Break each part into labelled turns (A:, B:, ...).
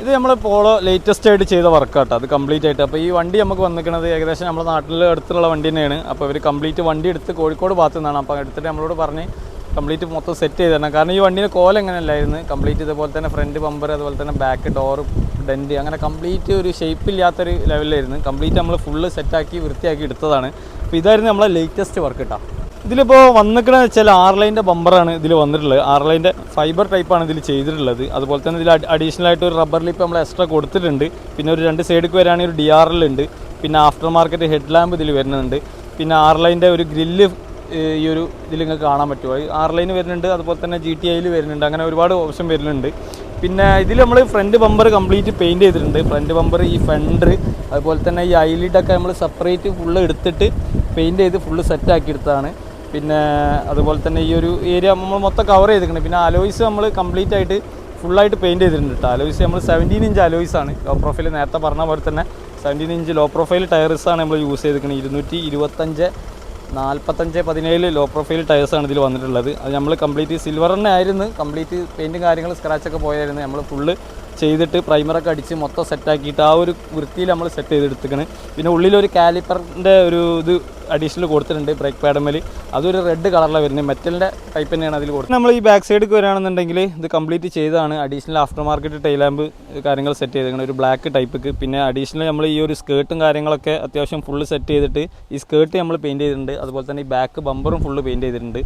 A: ഇത് നമ്മൾ polo latest ആയിട്ട് ചെയ്ത വർക്കാട്ടോ അത് കംപ്ലീറ്റ് ആയിട്ട്. അപ്പോൾ ഈ വണ്ടി നമുക്ക് വന്നിരിക്കുന്നത് ഏകദേശം നമ്മുടെ നാട്ടിൽ അടുത്തുള്ള വണ്ടി തന്നെയാണ്. അപ്പോൾ ഇവർ കംപ്ലീറ്റ് വണ്ടി എടുത്ത് കോഴിക്കോട് ഭാഗത്തു നിന്നാണ്. അപ്പോൾ എടുത്തിട്ട് നമ്മളോട് പറഞ്ഞ് കംപ്ലീറ്റ് മൊത്തം സെറ്റ് ചെയ്ത് തരണം. കാരണം ഈ വണ്ടിയുടെ കോല എങ്ങനെ അല്ലായിരുന്നു കംപ്ലീറ്റ് ഇതുപോലെ തന്നെ ഫ്രണ്ട് ബമ്പർ അതുപോലെ തന്നെ ബാക്ക് ഡോർ ഡെന്റ് അങ്ങനെ കംപ്ലീറ്റ് ഒരു ഷേപ്പ് ഇല്ലാത്തൊരു ലെവലിലായിരുന്നു കംപ്ലീറ്റ് നമ്മൾ ഫുള്ള് സെറ്റാക്കി വൃത്തിയാക്കി എടുത്തതാണ്. അപ്പോൾ ഇതായിരുന്നു നമ്മളെ ലേറ്റസ്റ്റ് വർക്ക് കേട്ടോ ഇതിലിപ്പോൾ വന്നിക്കണെന്ന് വെച്ചാൽ ആർലൈന്റെ ബമ്പറാണ് ഇതിൽ വന്നിട്ടുള്ളത്. ആർലൈന്റെ ഫൈബർ ടൈപ്പാണ് ഇതിൽ ചെയ്തിട്ടുള്ളത്. അതുപോലെ തന്നെ ഇതിൽ അഡീഷണൽ ആയിട്ട് ഒരു റബ്ബർ ലിപ്പ് നമ്മൾ എക്സ്ട്രാ കൊടുത്തിട്ടുണ്ട്. പിന്നെ ഒരു രണ്ട് സൈഡിലേക്ക് വരികയാണെങ്കിൽ ഒരു ഡി ആർ എൽ ഉണ്ട്. പിന്നെ ആഫ്റ്റർ മാർക്കറ്റ് ഹെഡ് ലാമ്പ് ഇതിൽ വരുന്നുണ്ട്. പിന്നെ ആർലൈന്റെ ഒരു ഗ്രില്ല് ഈ ഒരു ഇതിൽ നിങ്ങൾക്ക് കാണാൻ പറ്റുമോ ആർ ലൈൻ വരുന്നുണ്ട് അതുപോലെ തന്നെ ജി ടി ഐയിൽ വരുന്നുണ്ട്. അങ്ങനെ ഒരുപാട് ഓപ്ഷൻ വരുന്നുണ്ട്. പിന്നെ ഇതിൽ നമ്മൾ ഫ്രണ്ട് ബമ്പർ കംപ്ലീറ്റ് പെയിന്റ് ചെയ്തിട്ടുണ്ട്. ഫ്രണ്ട് ബമ്പർ ഈ ഫ്രണ്ട് അതുപോലെ തന്നെ ഈ ഐലിഡൊക്കെ നമ്മൾ സെപ്പറേറ്റ് ഫുള്ള് എടുത്തിട്ട് പെയിന്റ് ചെയ്ത് ഫുള്ള് സെറ്റ് ആക്കി എടുത്തതാണ്. പിന്നെ അതുപോലെ തന്നെ ഈ ഒരു ഏരിയ നമ്മൾ മൊത്തം കവർ ചെയ്തിട്ടുണ്ട് പിന്നെ അലോയ്സ് നമ്മൾ കംപ്ലീറ്റ് ആയിട്ട് ഫുള്ളായിട്ട് പെയിന്റ് ചെയ്തിട്ടുണ്ട് കേട്ടോ അലോയ്സ് നമ്മൾ സെവന്റീൻ ഇഞ്ച് അലോയ്സ് ആണ്. ലോ പ്രൊഫൈൽ നേരത്തെ പറഞ്ഞ പോലെ തന്നെ സെവന്റീൻ ഇഞ്ച് ലോ പ്രൊഫൈൽ ടയർസാണ് നമ്മൾ യൂസ് ചെയ്തിരിക്കുന്നത് ഇരുന്നൂറ്റി ഇരുപത്തഞ്ച് നാൽപ്പത്തഞ്ച് പതിനേഴ് ലോ പ്രൊഫൈൽ ടയേഴ്സാണ് ഇതിൽ വന്നിട്ടുള്ളത്. അത് നമ്മൾ കംപ്ലീറ്റ് സിൽവർ തന്നെ ആയിരുന്നു. കംപ്ലീറ്റ് പെയിന്റും കാര്യങ്ങൾ സ്ക്രാച്ചൊക്കെ പോയായിരുന്നു. നമ്മൾ ഫുള്ള് ചെയ്തിട്ട് പ്രൈമറൊക്കെ അടിച്ച് മൊത്തം സെറ്റാക്കിയിട്ട് ആ ഒരു വൃത്തിയിൽ നമ്മൾ സെറ്റ് ചെയ്തെടുത്തിക്കണ്. പിന്നെ ഉള്ളിലൊരു കാലിപ്പറിന്റെ ഒരു ഇത് അഡീഷണൽ കൊടുത്തിട്ടുണ്ട് ബ്രേക്ക് പാഡമ്മൽ അതൊരു റെഡ് കളറിലാണ് വരുന്നത്. മെറ്റലിന്റെ ടൈപ്പ് തന്നെയാണ് അതിൽ കൊടുത്തത് നമ്മൾ ഈ ബാക്ക് സൈഡിൽ വരികയാണെന്നുണ്ടെങ്കിൽ ഇത് കംപ്ലീറ്റ് ചെയ്താണ് additional after market tail lamp കാര്യങ്ങൾ സെറ്റ് ചെയ്തിരിക്കുന്നത്. ഒരു ബ്ലാക്ക് ടൈപ്പ്ക്ക് പിന്നെ അഡീഷണൽ നമ്മൾ ഈ ഒരു സ്കേർട്ടും കാര്യങ്ങളൊക്കെ അത്യാവശ്യം ഫുള്ള് സെറ്റ് ചെയ്തിട്ട് ഈ സ്കേർട്ട് നമ്മൾ പെയിന്റ് ചെയ്തിട്ടുണ്ട്. അതുപോലെ തന്നെ ഈ ബാക്ക് ബമ്പറും ഫുള്ള് പെയിന്റ് ചെയ്തിട്ടുണ്ട്.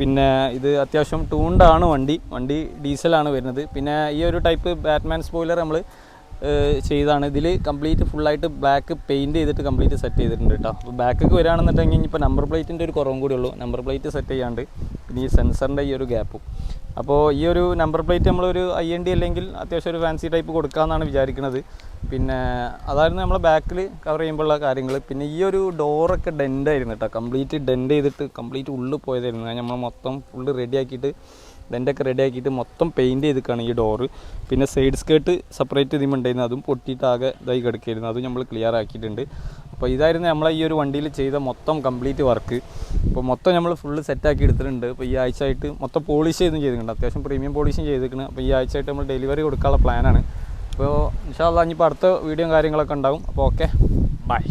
A: പിന്നെ ഇത് അത്യാവശ്യം ടൂണ്ടാണ് വണ്ടി. വണ്ടി ഡീസലാണ് വരുന്നത്. പിന്നെ ഈ ഒരു ടൈപ്പ് ബാറ്റ്മാൻ സ്പോയിലർ നമ്മൾ ചെയ്താണ്. ഇതിൽ കംപ്ലീറ്റ് ഫുള്ളായിട്ട് ബ്ലാക്ക് പെയിന്റ് ചെയ്തിട്ട് കംപ്ലീറ്റ് സെറ്റ് ചെയ്തിട്ടുണ്ട് കേട്ടോ അപ്പോൾ ബാക്കൊക്കെ വരികയാണെന്നുണ്ടെങ്കിൽ ഇനിയിപ്പോൾ നമ്പർ പ്ലേറ്റിന്റെ ഒരു കുറവും കൂടി ഉള്ളൂ. നമ്പർ പ്ലേറ്റ് സെറ്റ് ചെയ്യാണ്ട് പിന്നെ ഈ സെൻസറിന്റെ ഈ ഒരു ഗ്യാപ്പും അപ്പോൾ ഈ ഒരു നമ്പർ പ്ലേറ്റ് നമ്മളൊരു ഐ എൻ ഡി അല്ലെങ്കിൽ അത്യാവശ്യം ഒരു ഫാൻസി ടൈപ്പ് കൊടുക്കാമെന്നാണ് വിചാരിക്കുന്നത് പിന്നെ അതായിരുന്നു നമ്മൾ ബാക്കിൽ കവർ ചെയ്യുമ്പോഴുള്ള കാര്യങ്ങൾ പിന്നെ ഈ ഒരു ഡോറൊക്കെ ഡെൻഡ് ആയിരുന്നു കേട്ടോ കംപ്ലീറ്റ് ഡെൻഡ് ചെയ്തിട്ട് കംപ്ലീറ്റ് ഉള്ളിൽ പോയതായിരുന്നു. നമ്മൾ മൊത്തം ഫുള്ള് റെഡി ആക്കിയിട്ട് ഒക്കെ റെഡി ആക്കിയിട്ട് മൊത്തം പെയിന്റ് ചെയ്തിക്കാണ് ഈ ഡോറ് പിന്നെ സൈഡ് സ്കേർട്ട് സെപ്പറേറ്റ് ഇതിമുണ്ടായിരുന്നു അതും പൊട്ടിയിട്ടാകെ ഇതായി കിടക്കായിരുന്നു. അതും നമ്മൾ ക്ലിയർ ആക്കിയിട്ടുണ്ട്. അപ്പോൾ ഇതായിരുന്നു നമ്മളെ ഈ ഒരു വണ്ടിയിൽ ചെയ്ത മൊത്തം കംപ്ലീറ്റ് വർക്ക് അപ്പോൾ മൊത്തം നമ്മൾ ഫുള്ള് സെറ്റാക്കി എടുത്തിട്ടുണ്ട്. അപ്പോൾ ഈ ആഴ്ച ആയിട്ട് മൊത്തം പോളിഷ് ചെയ്തും ചെയ്തിട്ടുണ്ട്. അത്യാവശ്യം പ്രീമിയം പോളിഷും ചെയ്തിരിക്കുന്നത് അപ്പോൾ ഈ ആഴ്ച ആയിട്ട് നമ്മൾ ഡെലിവറി കൊടുക്കാനുള്ള പ്ലാനാണ് അപ്പോൾ ഇൻഷാല്ല ഇനിയിപ്പോൾ അടുത്ത വീഡിയോയും കാര്യങ്ങളൊക്കെ ഉണ്ടാവും. അപ്പോൾ ഓക്കെ ബൈ